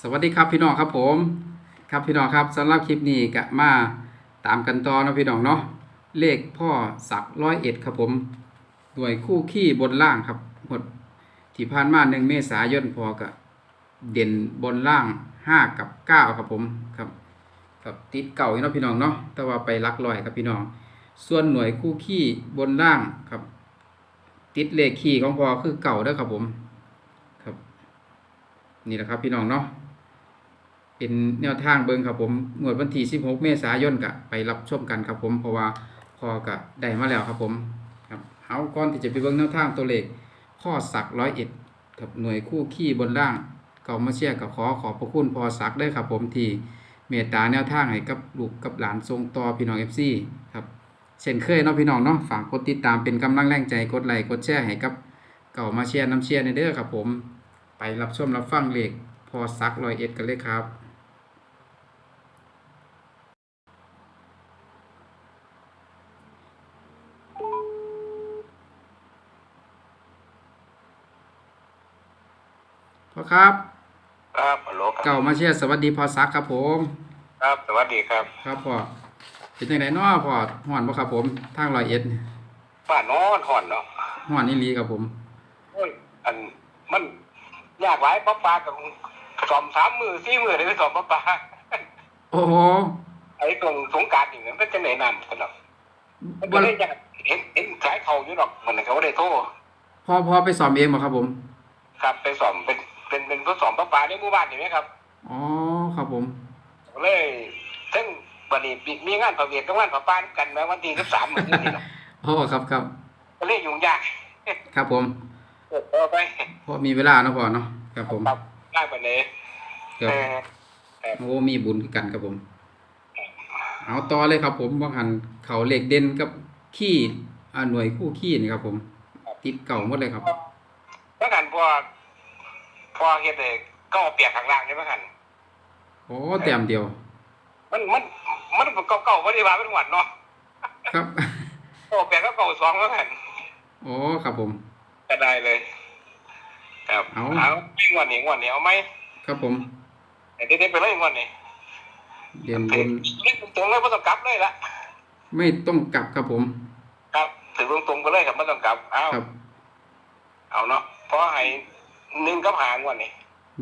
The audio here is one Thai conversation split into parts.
สวัสดีครับพี่น้องครับผม ครับพี่น้องครับสำหรับคลิปนี้กะมาตามกันต่อนะพี่น้องเนาะเลขพ่อสักร้อยเอ็ดครับผมหน่วยคู่ขี้บนล่างครับหมดที่ผ่านมาหนึ่งเมษายนพอกะเด่นบนล่างห้ากับเก้าครับผมครับครับติดเก่าเนาะพี่น้องเนาะแต่ว่าไปลักลอยครับพี่น้อง ส่วนหน่วยคู่ขี้บนล่างครับ ติดเลขขี้ของพอคือเก่าเด้อครับผมครับ นี่แหละครับพี่น้องเนาะ เป็นแนวทางเบิงครับผมงวดวันที่ 16 เมษายนกะไปรับชมกันครับผมเพราะว่าพอกะได้มาแล้วครับผมครับเอาก่อนที่จะไปเบิ่งแนวทางตัวเลขพ่อสักร้อยเอ็ดกับหน่วยคู่ขี้บนล่างเก่ามาเชียร์กับขอขอบพระคุณพอสักได้ครับผมที่เมตตาแนวทางให้กับลูกกับหลานทรงต่อพี่น้อง FC ครับเช่นเคยเนาะพี่น้องเนาะฝากกดติดตามเป็นกำลังแรงใจกดไลค์กดแชร์ให้กับเก่ามาเชียร์น้ำเชียร์ในเด้อครับผม ไปรับชมรับฟังเลขพอสักร้อยเอ็ดกันเลยครับ พ่อ ครับ ครับฮัลโหลครับเก่ามาเชียร์สวัสดีพอซักครับผม ครับ สวัสดีครับครับพ่อเป็นยังไงน้อพ่อห่อนบ่ครับผมทางร้อยเอ็ดบ้านนอนห่อนเนาะห่อนนี่ลีครับผมโอ้ยอันมันยากหลายป้าปลากับสอมสามมือสี่มือเลยไปสอมป้าปลาโอ้โหไอ้ตรงสงกรารอย่างนั้นเป็นจะไหนนำกันหรอกมันบ่ก็เลยอยากเห็นเห็นสายเขาอยู่หรอกเหมือนเขาได้โทษพ่อพ่อไปสอบเองบ่ครับผม ครับไปสอมเป็น เป็นเป็นผู้สอมป้าปลาในหมู่บ้านอย่างนี้ครับอ๋อครับผมเลยซึ่งวันนี้มีมีงานประเวทกับงานป้าปลากันแม้วันที่สิบสามเหมือนนี้เนาะโอ้ครับครับก็เลยยุ่งยากครับผมเออไปพ่อมีเวลาเนาะพ่อเนาะครับผมครับได้ไปเลยครับเออโอ้มีบุญคือกันครับผม เอาต่อเลยครับผมว่าหันเขาเหล็กเด่นกับขี้อ่าหน่วยคู่ขี้นี่ครับผม ติดเก่าหมดเลยครับเมื่อกันพอ พอเฮ็ดเลยก็เอาเปียกข้างล่างใช่ไหมกันโอ้แต้มเดียว มันมันมันเก่าเก่าๆไม่ได้ว่าเป็นหวัดเนาะครับก็เอาเปียกก็เก่าสองแล้วกันโอ้ครับผมก็ได้เลย ครับเอาเอาไม่งวดนี้งวดนี้เอาไหมครับผมเดี๋ยวเด็ดไปเลยงวดนี้เด่นบนเล่นตรงๆเลยไม่ต้องกลับเลยละไม่ต้องกลับครับผม ครับถือตรงๆไปเลยครับไม่ต้องกลับเอาครับเอาเนาะเพราะให้ หนึ่งกับหางวดนี้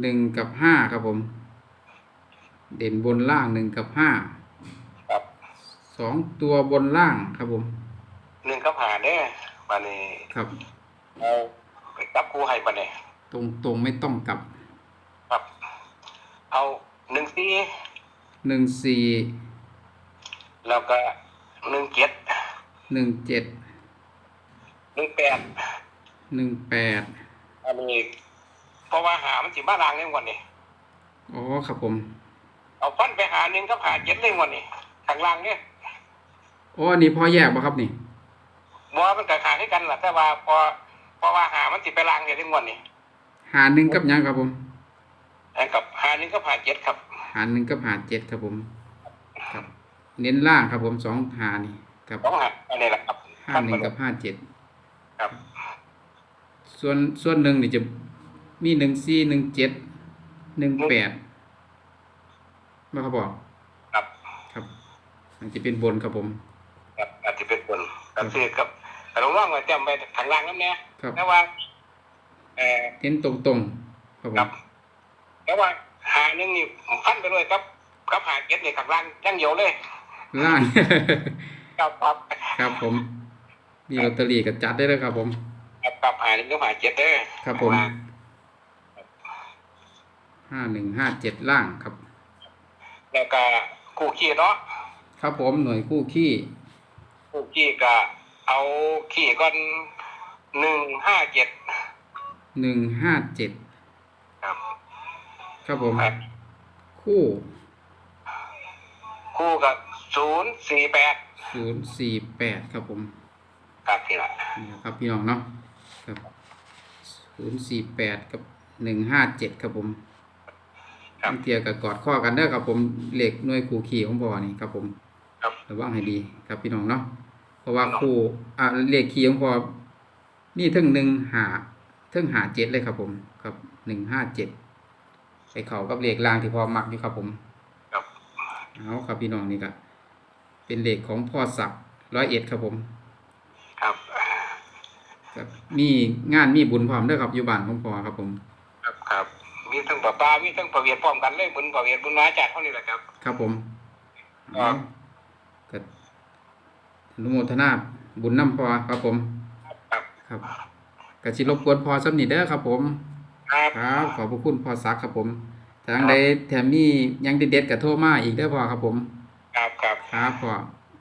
หนึ่งกับห้าครับผม เด่นบนล่างหนึ่งกับห้าครับสองตัวบนล่างครับผมหนึ่งกับหางเนี่ยวันนี้ครับเอาไปกลับครูให้ปะเนี่ยตรงตรงๆไม่ต้องกลับครับ เอาหนึ่งสี่หนึ่งสี่แล้วก็หนึ่งเจ็ดหนึ่งเจ็ดหนึ่งแปดหนึ่งแปดอันนี้ เพราะว่าหามันสิบ้าลางเรื่องวันนี้อ๋อครับผม เอาฟันไปหาหนึ่งกับหาเจ็ดเรื่องวันนี้ข้างล่างเนี่ยโอ้อันนี้พอแยกป่ะครับนี่บัวมันกับหาให้กันแหละแต่ว่าพอเพราะว่าหามันสิไปลางเนี่ยเรื่องวันนี้หาหนึ่งกับหยังครับผมไอ้กับหาหนึ่งกับหาเจ็ดครับ หาหนึ่งกับหาเจ็ดครับผม ครับ เน้นล่างครับผมสองหานี่ครับต้องหาอันนี้แหละครับห้าหนึ่งกับห้าเจ็ดครับ ส่วนส่วนหนึ่งนี่จะ มีหนึ่งสี่หนึ่งเจ็ดหนึ่งแปดมาครับบอกครับครับมันจะเป็นบนครับผมครับอาจจะเป็นคนกับซื้อกับแต่ลองว่างไว้เต็มไปข้างล่างนั่นเนี่ยครับแต่ว่าเออเน้นตรงตรงๆครับผครับมแต่ว่าหาหนึ่งนี่พันไปเลยครับกับหาเจ็ดนี่ข้างล่างยังเดียวเลยล่างครับครับครับผมมีลอตเตอรี่กับจัดได้เลยครับผมครับกับหาหนึ่งกับหาเจ็ดเด้อครับผม ห้าหนึ่งห้าเจ็ดล่างครับ แล้วก็คู่ขี้เนาะครับผมหน่วยคู่ขี้คู่ขี้ก็เอาขี้ก่อนหนึ่งห้าเจ็ดหนึ่งห้าเจ็ดครับ ครับผมครับ คู่คู่กับศูนย์สี่แปดศูนย์สี่แปดครับผมครับทีละนี่ครับพี่น้องเนาะครับศูนย์สี่แปดกับหนึ่งห้าเจ็ดครับผม ครับเทียกับกอดข้อกันเด้อครับผมเหล็กหน่วยคู่ขี่ของบ่อนี่ครับผมครับระวังให้ดีครับพี่น้องเนาะเพราะว่าคู่อ่าเหล็กขี่ของบ่อนี่ถึงหนึ่งหาถึงหาเจ็ดเลยครับผมครับหนึ่งห้าเจ็ดไปเข้ากับเลขล่างที่พอมักอยู่ครับผมครับเอาครับพี่น้องนี่ก็เป็นเลขของพ่อศักดิ์ร้อยเอ็ดครับผม ครับครับมีงานมีบุญพร้อมเด้อครับอยู่บ้านของพ่อครับผม ครับครับมีทั้ง ปลาปลามีทั้งประเวียดพร้อมกันเลยบุญประเวียดบุญมาจากเท่านี้แหละครับ ครับผมครับก็อนุโมทนาบุญน้ำพอครับผม ครับครับกสิรบกวนพอสำนิดเด้อครับ ผมครับครับขอบพระคุณพอซักครับผมทางใดแถมมีหยังเด็ดๆกับโทรมาอีกเด้อพอครับผม ครับครับครับพอ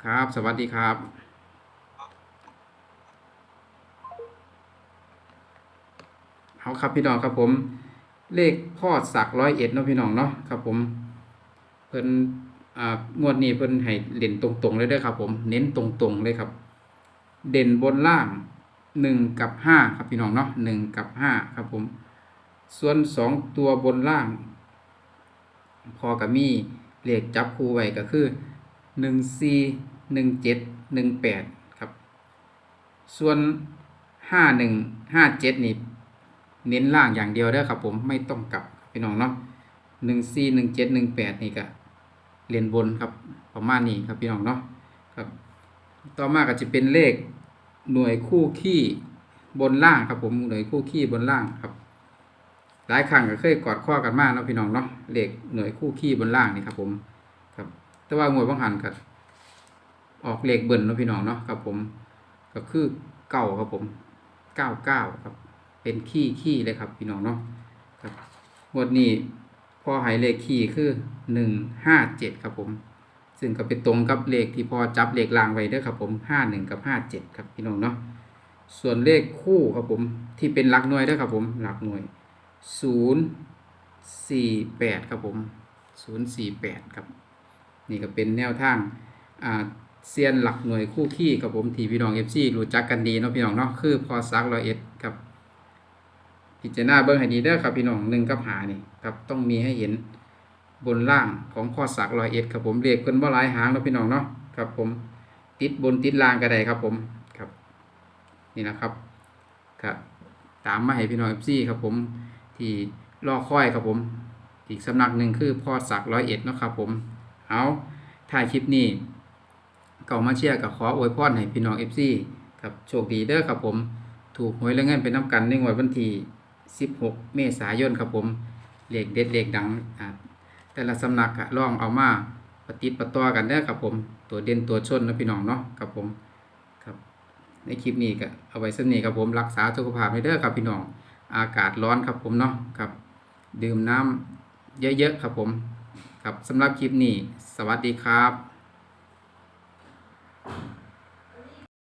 ครับ สวัสดีครับเอาครับพี่น้องครับผม เลขพ่อสักร้อยเอ็ดเนาะพี่น้องเนาะครับผมเพิ่นอ่างวดนี้เพิ่นให้เด่นตรงๆเลยเด้อครับ ผมเน้นตรงๆเลยครับ เด่นบนล่างหนึ่งกับห้าครับพี่น้องเนาะหนึ่งกับห้าครับผม ส่วนสองตัวบนล่าง พอกับมีเลขจับคู่ไว้ก็คือหนึ่งสี่หนึ่งเจ็ดหนึ่งแปดครับ ส่วนห้าหนึ่งห้าเจ็ดนี่ เน้นล่างอย่างเดียวเด้อครับผมไม่ต้องกลับพี่น้องเนาะหนึ่งสี่หนึ่งเจ็ดหนึ่งแปดนี่ก็เรียนบนครับประมาณนี้ครับพี่น้องเนาะครับ ต่อมาก็จะเป็นเลขหน่วยคู่ขี้บนล่างครับผมหน่วยคู่ขี้บนล่างครับหลายครั้งก็เคยกอดข้อกันมากเนาะพี่น้องเนาะเลขหน่วยคู่ขี้บนล่างนี่ครับผมครับ แต่ว่าหน่วยบางหันกับออกเลขเบิ่นเนาะพี่น้องเนาะครับผม ก็คือเก้าครับผมเก้าเก้าครับ เป็นขี้ขี้เลยครับพี่น้องเนาะครับงวดนี้พอหายเลขขี้คือหนึ่งห้าเจ็ดครับผม ซึ่งก็เป็นตรงกับเลขที่พอจับเลขรางไว้ด้อครับผมห้าหนึ่งกับห้าเจ็ดครับพี่น้องเนาะส่วนเลขคู่ครับผมที่เป็นหลักหน่วยด้อครับผมหลักหน่วยศูนย์สี่แปดครับผมศูนย์สี่แปดครับ นี่ก็เป็นแนวทางอ่าเซียนหลักหน่วยคู่ขี้ครับผมที่พี่น้องเอฟซีรู้จักกันดีเนาะพี่น้องเนาะคือพอซักร้อยเอ็ดครับ พิจารณาเบิ้งให้ดีเด้อครับพี่น้องหนึ่งกับหานี่ครับต้องมีให้เห็นบนล่างของข้อสักรอยเอ็ดครับผมเรียกเพิ่นบ่หลายหางเนาะพี่น้องเนาะครับผมติดบนติดล่างก็ได้ครับผมครับ นี่นะครับครับตามมาให้พี่น้องเอฟซีครับผมที่รอค่อยครับผม อีกสำนักหนึ่งคือพ่อสักร้อยเอ็ดเนาะครับผมเอาถ่ายคลิปนี้ก็มาเชียร์กับขออวยพรให้พี่น้องเอฟซีครับโชคดีเด้อครับผม ถูกหวยและเงินเป็นน้ำกันในงวดวันที่ 16 เมษายนครับผมเลขเด็ดเลขดังอ่าแต่ละสำนักอะลองเอามาปฏิปต่อกันได้อครับผม ตัวเด่นตัวชนนะพี่น้องเนาะครับผมครับ ในคลิปนี้ก็เอาไว้สนีครับผมรักษาสุขภาพให้เด้อครับพี่น้องอากาศร้อนครับผมเนาะครับ ดื่มน้ำเยอะๆครับผม ครับสำหรับคลิปนี้ สวัสดีครับ